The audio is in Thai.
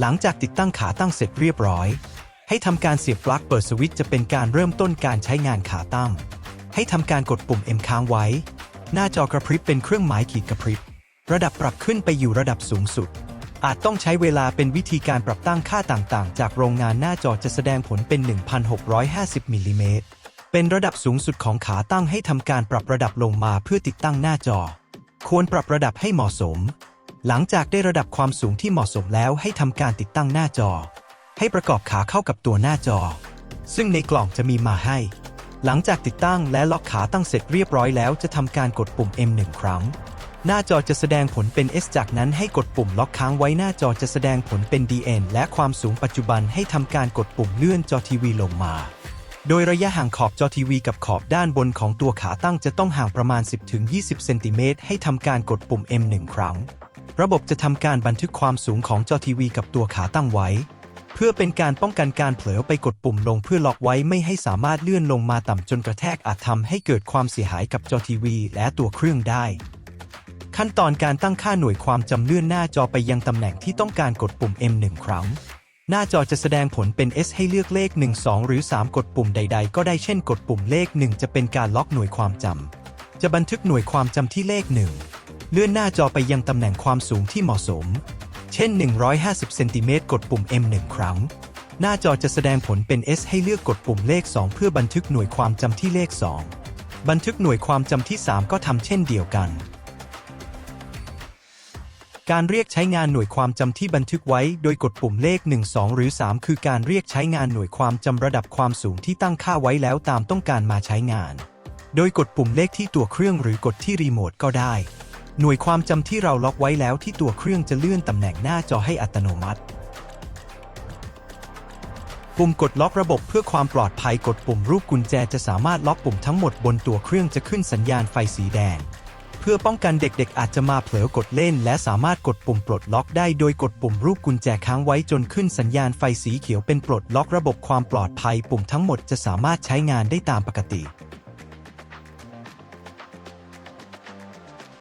หลังจากติดตั้งขาตั้งเสร็จเรียบร้อย ให้ทำการเสียบปลั๊กเปิดสวิตช์จะเป็นการเริ่มต้นการใช้งานขาตั้ง ให้ทำการกดปุ่ม M ค้างไว้ หน้าจอกระพริบเป็นเครื่องหมายขีดกระพริบ ระดับปรับขึ้นไปอยู่ระดับสูงสุด อาจต้องใช้เวลาเป็นวิธีการปรับตั้งค่าต่างๆ จากโรงงานหน้าจอจะแสดงผลเป็น 1,650มิลลิเมตรเป็นระดับสูงสุดของขาตั้งให้ทำการปรับระดับลงมาเพื่อติดตั้งหน้าจอ ควรปรับระดับให้เหมาะสม หลังจากได้ระดับความสูงที่เหมาะสมแล้วให้ทำการติดตั้งหน้าจอ ให้ประกอบขาเข้ากับตัวหน้าจอ ซึ่งในกล่องจะมีมาให้ หลังจากติดตั้งและล็อกขาตั้งเสร็จเรียบร้อยแล้วจะทำการกดปุ่ม M หนึ่งครั้ง หน้าจอจะแสดงผลเป็น S จากนั้นให้กดปุ่มล็อกค้างไว้หน้าจอจะแสดงผลเป็น DN และความสูงปัจจุบันให้ทำการกดปุ่มเลื่อนจอทีวีลงมาโดยระยะห่างขอบจอทีวีกับขอบด้านบนของตัวขาตั้งจะต้องห่างประมาณ 10-20 เซนติเมตรให้ทำการกดปุ่ม M หนึ่งครั้ง ระบบจะทำการบันทึกความสูงของจอทีวีกับตัวขาตั้งไว้ เพื่อเป็นการป้องกันการเผลอไปกดปุ่มลงเพื่อล็อกไว้ไม่ให้สามารถเลื่อนลงมาต่ำจนกระแทกอาจทำให้เกิดความเสียหายกับจอทีวีและตัวเครื่องได้ ขั้นตอนการตั้งค่าหน่วยความจำเลื่อนหน้าจอไปยังตำแหน่งที่ต้องการกดปุ่ม M 1 ครั้ง หน้าจอจะแสดงผลเป็น S ให้เลือกเลข 1 2 หรือ 3 กดปุ่มใด ๆ ก็ได้เช่น กดปุ่มเลข 1 จะเป็นการล็อกหน่วยความจำจะบันทึกหน่วยความจำที่เลข 1 เลื่อนหน้าจอไปยังตำแหน่งความสูงที่เหมาะสม เช่น 150 เซนติเมตรกดปุ่ม M 1 ครั้ง หน้าจอจะแสดงผลเป็น S ให้เลือกกดปุ่มเลข 2 เพื่อบันทึกหน่วยความจำที่เลข 2 บันทึกหน่วยความจำที่ 3 ก็ทำเช่นเดียวกัน การเรียกใช้งานหน่วยความจำที่บันทึกไว้ โดยกดปุ่มเลข 1 2 หรือ 3 คือการเรียกใช้งานหน่วยความจำระดับความสูงที่ตั้งค่าไว้แล้วตามต้องการมาใช้งาน โดยกดปุ่มเลขที่ตัวเครื่องหรือกดที่รีโมทก็ได้ หน่วยความจำที่เราล็อกไว้แล้วที่ตัวเครื่องจะเลื่อนตำแหน่งหน้าจอให้อัตโนมัติ ปุ่มกดล็อกระบบเพื่อความปลอดภัยกดปุ่มรูปกุญแจจะสามารถล็อกปุ่มทั้งหมดบนตัวเครื่องจะขึ้นสัญญาณไฟสีแดง เพื่อป้องกันเด็กๆ อาจจะมาเผลอกดเล่น และสามารถกดปุ่มปลดล็อกได้โดยกดปุ่มรูปกุญแจค้างไว้จนขึ้นสัญญาณไฟสีเขียวเป็นปลดล็อกระบบความปลอดภัย ปุ่มทั้งหมดจะสามารถใช้งานได้ตามปกติ